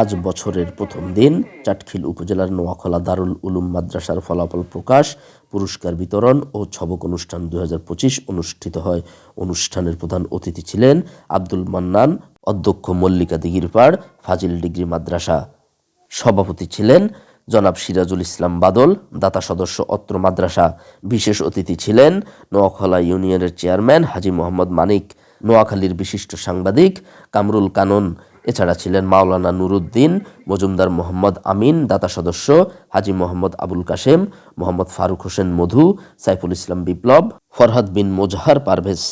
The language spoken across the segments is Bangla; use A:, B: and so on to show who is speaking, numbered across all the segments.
A: আজ বছরের প্রথম দিন চাটখিল উপজেলার নোয়াখলা দারুল উলুম মাদ্রাসার ফলাফল প্রকাশ, পুরস্কার বিতরণ ও ছবক অনুষ্ঠান দু হাজার পঁচিশ অনুষ্ঠিত হয়। অনুষ্ঠানের প্রধান অতিথি ছিলেন আব্দুল মান্নান, অধ্যক্ষ মল্লিকা দিগিরপাড়, ফাজিল ডিগ্রি মাদ্রাসা। সভাপতি ছিলেন জনাব সিরাজুল ইসলাম বাদল, দাতা সদস্য অত্র মাদ্রাসা। বিশেষ অতিথি ছিলেন নোয়াখলা ইউনিয়নের চেয়ারম্যান হাজি মোহাম্মদ মানিক। নোয়াখালীর বিশিষ্ট সাংবাদিক কামরুল কানন। এছাড়া ছিলেন মাওলানা নুরুদ্দিন, মজুমদার মোহাম্মদ আমিন, দাতা সদস্য হাজি মোহাম্মদ আবুল কাশেম, মোহাম্মদ ফারুক হোসেন মধু, সাইফুল ইসলাম বিপ্লব, ফরহাদ বিন মোজাহার পারভেজ।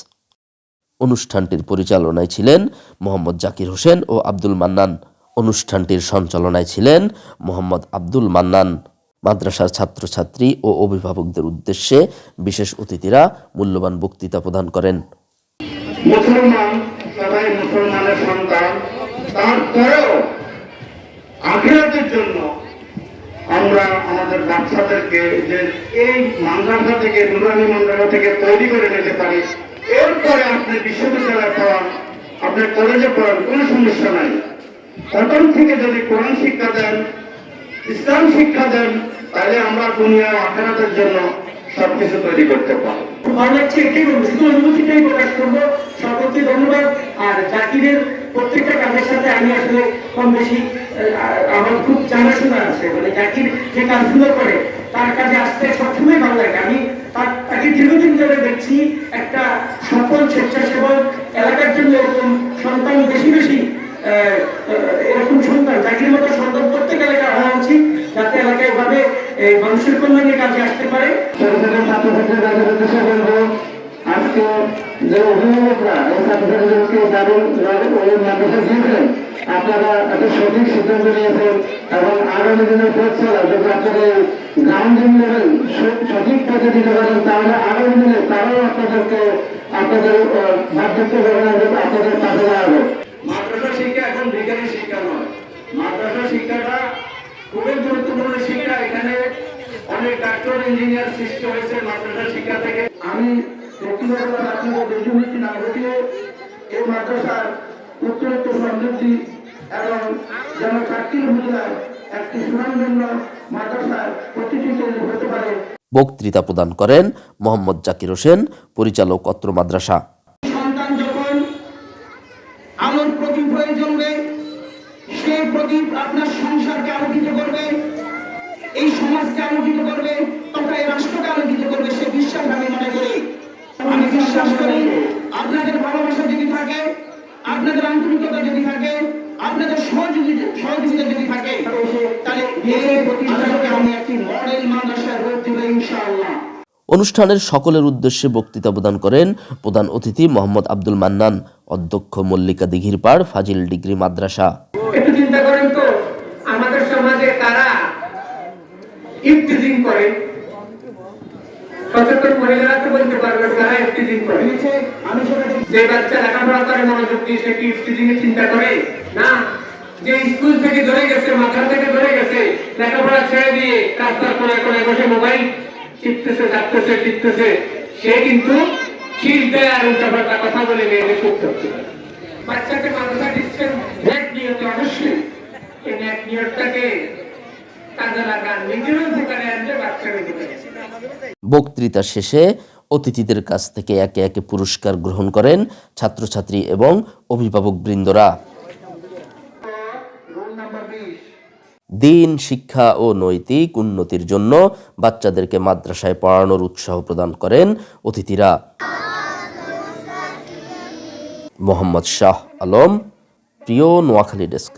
A: অনুষ্ঠানটির পরিচালনায় ছিলেন মোহাম্মদ জাকির হোসেন ও আব্দুল মান্নান। অনুষ্ঠানটির সঞ্চালনায় ছিলেন মোহাম্মদ আব্দুল মান্নান। মাদ্রাসার ছাত্রছাত্রী ও অভিভাবকদের উদ্দেশ্যে বিশেষ অতিথিরা মূল্যবান বক্তৃতা প্রদান করেন।
B: মুসলমান সবাই মুসলমানের সন্তান। তারপরেও আখেরাতের জন্য আমরা আমাদের বাচ্চাদেরকে যে এই মাদ্রাসা থেকে, নুরানি মাদ্রাসা থেকে তৈরি করে নিতে পারি, এরপরে আপনি বিশ্ববিদ্যালয়ে পড়ান, আপনি কলেজে পড়ান, কোনো সমস্যা নাই। প্রথম থেকে যদি কোরআন শিক্ষা দেন, ইসলাম শিক্ষা দেন, তাহলে আমরা দুনিয়া আখেরাতের জন্য সবকিছু তৈরি করতে
C: ধন্যবাদ। আর জাকিরের প্রত্যেকটা কাজের সাথে আমি আসলে কম বেশি আমার খুব জানাশোনা আছে। মানে জাকির যে কাজগুলো করে, তার কাজে আসতে সবসময় ভালো লাগে। আমি তাকে দীর্ঘদিন ধরে দেখছি একটা সফল স্বেচ্ছাসেবক, এলাকার জন্য এরকম সন্তান, বেশি বেশি এরকম সন্তান জাকির মতো সন্তান প্রত্যেক এলাকায় হওয়া উচিত, যাতে এলাকায় এভাবে এই মানুষের কল্যাণে কাজে আসতে পারে।
B: আজকে যে অভিভাবকরা এই ছাত্রছাত্রীদেরকে দারুণ ওই মাদ্রাসা দিয়েছেন আপনারা একটা সঠিক সিদ্ধান্ত নিয়েছেন এবং আগামী দিনের পথ চলা যদি আপনারা গ্রাউন্ডিং লেভেল সঠিক পথে দিতে পারেন তাহলে আগামী দিনে তারাও আপনাদেরকে আপনাদের করবেন এবং আপনাদের পাশে দাঁড়াবে। মাদ্রাসা শিক্ষা এখন বিজ্ঞানের শিক্ষা নয়। মাদ্রাসা শিক্ষাটা খুবই অনেক ডাক্তার ইঞ্জিনিয়ার সৃষ্টি হয়েছে মাদ্রাসা শিক্ষা থেকে। আমি ব্যক্তিগতভাবে আপনাদের বেশি না ঘটিয়ে এই মাদ্রাসার উত্তরোত্তর সমৃদ্ধি এবং যেন উপজেলায় একটি সুনামধন্য মাদ্রাসার হতে পারে।
A: বক্তৃতা প্রদান করেন মোহাম্মদ জাকির হোসেন পরিচালক অত্র মাদ্রাসা।
C: সন্তান যখন আলোর প্রদীপ হয়ে জ্বলবে সেই প্রদীপ আপনার সংসারকে আলোকিত করবে। করি আপনাদের ভালোবাসা যদি থাকে আপনাদের আন্তরিকতা যদি থাকে আপনাদের সহযোগিতা সহযোগিতা যদি থাকে তাহলে এই প্রতিষ্ঠানকে আমি একটি মডেল মাদ্রাসায় রূপ দেবো ইনশাআল্লাহ।
A: অনুষ্ঠানের সকলের উদ্দেশ্যে বক্তৃতা প্রদান করেন প্রধান অতিথি মোহাম্মদ আব্দুল মান্নান অধ্যক্ষ মল্লিকা দিঘির পাড় ফাজিল ডিগ্রি মাদ্রাসা।
C: একটু চিন্তা করেন তো আমাদের সমাজে কারা ইফতিজিং করে? সচেতন
B: আমি সেটা
C: যে বাচ্চা লেখাপড়া করে মনোযোগ দিয়ে সে কি এর চিন্তা করে? না। যে স্কুল থেকে ধরে গেছে মাদ্রাসা থেকে ধরে গেছে লেখাপড়া ছেড়ে দিয়ে রাস্তার কোনায় কোনায় বসে মোবাইল টিপতেছে যাচ্ছে টিপতেছে সে কিন্তু শীষ দেয় আর উল্টাপাল্টা কথা বলে মেয়েদের করতে হচ্ছে বাচ্চাকে মাদ্রাসা দিচ্ছেন নিয়ত অবশ্যই। এই ন্যাক নিয়তটাকে কাজে লাগান নিজেরও দোকানে আনলে বাচ্চাকে দোকানে।
A: বক্তৃতা শেষে অতিথিদের কাছ থেকে একে একে পুরস্কার গ্রহণ করেন ছাত্রছাত্রী এবং অভিভাবক বৃন্দরা। দিন, শিক্ষা ও নৈতিক উন্নতির জন্য বাচ্চাদেরকে মাদ্রাসায় পড়ানোর উৎসাহ প্রদান করেন অতিথিরা। মোহাম্মদ শাহ আলম, প্রিয় নোয়াখালী ডেস্ক।